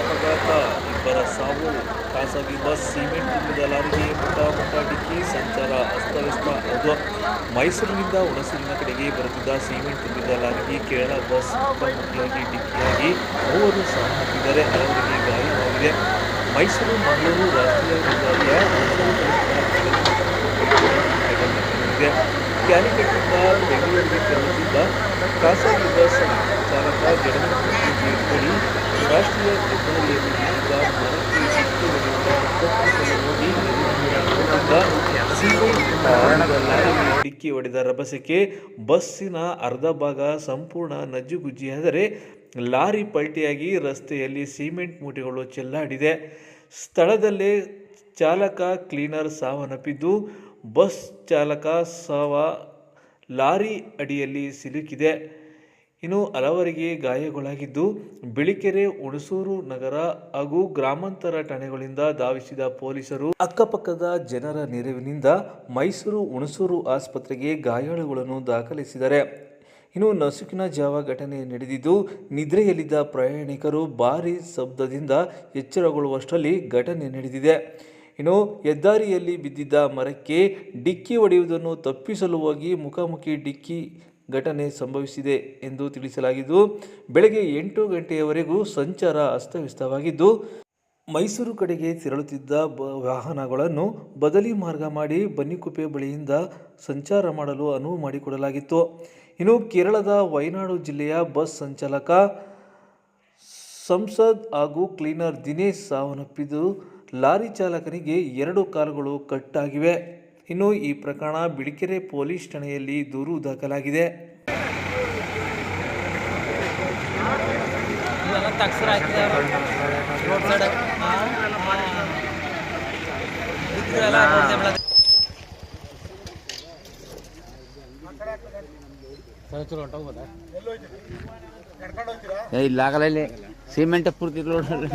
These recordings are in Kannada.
ಅಪಘಾತ ಇಬ್ಬರ ಸಾವು, ಖಾಸಗಿ ಬಸ್, ಸಿಮೆಂಟ್ ತುಂಬಿದ ಲಾರಿಗೆ ಮುಖಾಮುಖ ಡಿಕ್ಕಿ ಸಂಚಾರ ಅಸ್ತವ್ಯಸ್ತ. ಅದು ಮೈಸೂರಿನಿಂದ ಹುಣಸೂರಿನ ಕಡೆಗೆ ಬರುತ್ತಿದ್ದ ಸಿಮೆಂಟ್ ತುಂಬಿದ ಲಾರಿಗೆ ಕೇರಳ ಬಸ್ ಮುಖಾಮುಖಿಯಾಗಿ ಡಿಕ್ಕಿಯಾಗಿ ಮೂವರು ಸಾವನ್ನಪ್ಪಿದ್ದಾರೆ. ಹಲವರಿಗೆ ಗಾಯವಾಗಿದೆ. ಮೈಸೂರು, ಮಂಗಳೂರು ರಾಷ್ಟ್ರೀಯ ಹೆದ್ದಾರಿಯ ಕ್ಯಾಲಿಕೆಟ್ನಿಂದ ಬೆಂಗಳೂರಿಗೆ ತೆರಳುತ್ತಿದ್ದ ಖಾಸಗಿ ಬಸ್ ಚಾಲಕ ಜಡಮೂರ್ತಿ ರಾಷ್ಟ್ರೀಯ ಡಿಕ್ಕಿ ಹೊಡೆದ ರಭಸಕ್ಕೆ ಬಸ್ಸಿನ ಅರ್ಧ ಭಾಗ ಸಂಪೂರ್ಣ ನಜ್ಜುಗುಜ್ಜಿಯಾದರೆ ಲಾರಿ ಪಲ್ಟಿಯಾಗಿ ರಸ್ತೆಯಲ್ಲಿ ಸಿಮೆಂಟ್ ಮೂಟೆಗಳು ಚೆಲ್ಲಾಡಿದೆ. ಸ್ಥಳದಲ್ಲೇ ಚಾಲಕ ಕ್ಲೀನರ್ ಸಾವನ್ನಪ್ಪಿದ್ದು, ಬಸ್ ಚಾಲಕ ಸಾವ ಲಾರಿ ಅಡಿಯಲ್ಲಿ ಸಿಲುಕಿದೆ. ಇನ್ನು ಹಲವರಿಗೆ ಗಾಯಗಳಾಗಿದ್ದು, ಬಿಳಿಕೆರೆ, ಹುಣಸೂರು ನಗರ ಹಾಗೂ ಗ್ರಾಮಾಂತರ ಠಾಣೆಗಳಿಂದ ಧಾವಿಸಿದ ಪೊಲೀಸರು ಅಕ್ಕಪಕ್ಕದ ಜನರ ನೆರವಿನಿಂದ ಮೈಸೂರು ಹುಣಸೂರು ಆಸ್ಪತ್ರೆಗೆ ಗಾಯಾಳುಗಳನ್ನು ದಾಖಲಿಸಿದ್ದಾರೆ. ಇನ್ನು ನಸುಕಿನ ಜಾವ ಘಟನೆ ನಡೆದಿದ್ದು, ನಿದ್ರೆಯಲ್ಲಿದ್ದ ಪ್ರಯಾಣಿಕರು ಭಾರೀ ಶಬ್ದದಿಂದ ಎಚ್ಚರಗೊಳ್ಳುವಷ್ಟರಲ್ಲಿ ಘಟನೆ ನಡೆದಿದೆ. ಇನ್ನು ಹೆದ್ದಾರಿಯಲ್ಲಿ ಬಿದ್ದಿದ್ದ ಮರಕ್ಕೆ ಡಿಕ್ಕಿ ಹೊಡೆಯುವುದನ್ನು ತಪ್ಪಿಸಲು ಹೋಗಿ ಮುಖಾಮುಖಿ ಡಿಕ್ಕಿ ಘಟನೆ ಸಂಭವಿಸಿದೆ ಎಂದು ತಿಳಿಸಲಾಗಿದ್ದು, ಬೆಳಗ್ಗೆ ಎಂಟು ಗಂಟೆಯವರೆಗೂ ಸಂಚಾರ ಅಸ್ತವ್ಯಸ್ತವಾಗಿದ್ದು, ಮೈಸೂರು ಕಡೆಗೆ ತೆರಳುತ್ತಿದ್ದ ಬ, ವಾಹನಗಳನ್ನು ಬದಲಿ ಮಾರ್ಗ ಮಾಡಿ ಬನ್ನಿಕುಪ್ಪೆ ಬಳಿಯಿಂದ ಸಂಚಾರ ಮಾಡಲು ಅನುವು ಮಾಡಿಕೊಡಲಾಗಿತ್ತು. ಇನ್ನು ಕೇರಳದ ವಯನಾಡು ಜಿಲ್ಲೆಯ ಬಸ್ ಸಂಚಾಲಕ ಸಂಸದ್ ಹಾಗೂ ಕ್ಲೀನರ್ ದಿನೇಶ್ ಸಾವನ್ನಪ್ಪಿದ್ದು, ಲಾರಿ ಚಾಲಕನಿಗೆ ಎರಡು ಕಾಲುಗಳು ಕಟ್ಟಾಗಿವೆ. ಇನ್ನು ಈ ಪ್ರಕರಣ ಬಿಳಿಕೆರೆ ಪೊಲೀಸ್ ಠಾಣೆಯಲ್ಲಿ ದೂರು ದಾಖಲಾಗಿದೆ. ಇಲ್ಲ ಆಗಲ್ಲ ಇಲ್ಲಿ. ಸಿಮೆಂಟ್ ಪೂರ್ತಿ ಲೋಡ್ ಹಂಗೆ?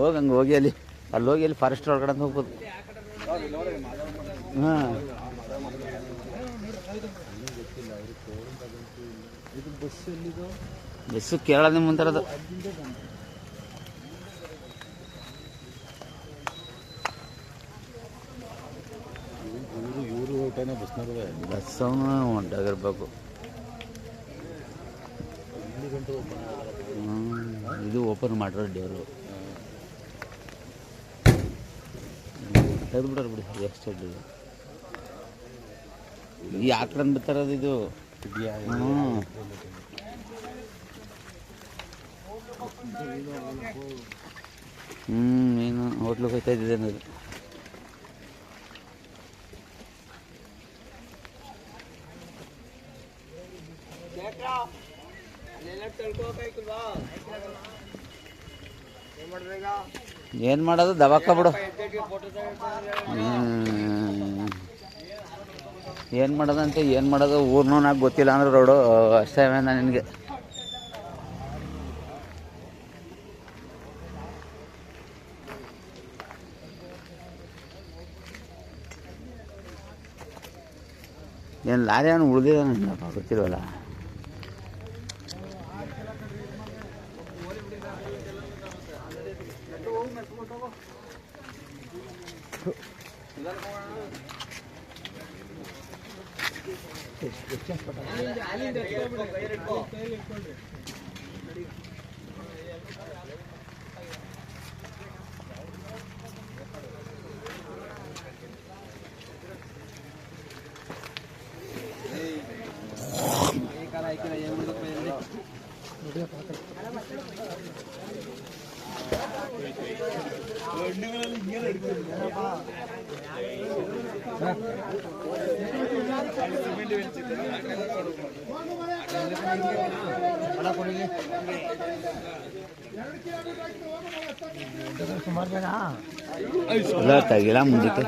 ಹೋಗಿ ಹಂಗೆ, ಹೋಗಿ ಅಲ್ಲಿ ಅಲ್ಲಿ ಹೋಗಿ ಅಲ್ಲಿ ಫಾರೆಸ್ಟ್ ಒಳಗಡೆ ಹೋಗ್ಬೋದು. ಹಾಂ. ಬಸ್ಸು ಕೇರಳದಿಂದ ಮುಂತಾರದು ಬಸ್ ಹ್ಮ್, ಇದು ಓಪನ್ ಮಾಡ್ರಿ ಡೇರು ತೆಗೆದು ಬಿಡೋರು ಬಿಡಿ ಅಡ್ಡಿ ಈ ಆಕ್ಳನ್ ಬಿತ್ತಾರದು ಇದು. ಹ್ಞೂ ಏನು ಹೋಟ್ಲಿಗೆ ಹೋಗ್ತಾ ಇದ್ದಿದೆ ಅನ್ನೋದು ಏನು ಮಾಡೋದು? ದವಾಕ ಬಿಡು. ಏನು ಮಾಡೋದಂತೆ? ಏನು ಮಾಡೋದು? ಊರ್ನೂ ನಾಕ್ ಗೊತ್ತಿಲ್ಲ ಅಂದ್ರೆ ರೋಡು. ಅಷ್ಟೇ ನಾನು ನಿನಗೆ. ಏನು ಲಾರಿ ಉಳಿದಿದ್ದಾನಪ್ಪ ಗೊತ್ತಿಲ್ವಲ್ಲ? ಅಲ್ಲಿಂದ ಅಲ್ಲಿಂದ ಇಲ್ಲ ತೆಗಿಲ್ಲ ಮುಂದಕ್ಕೆ.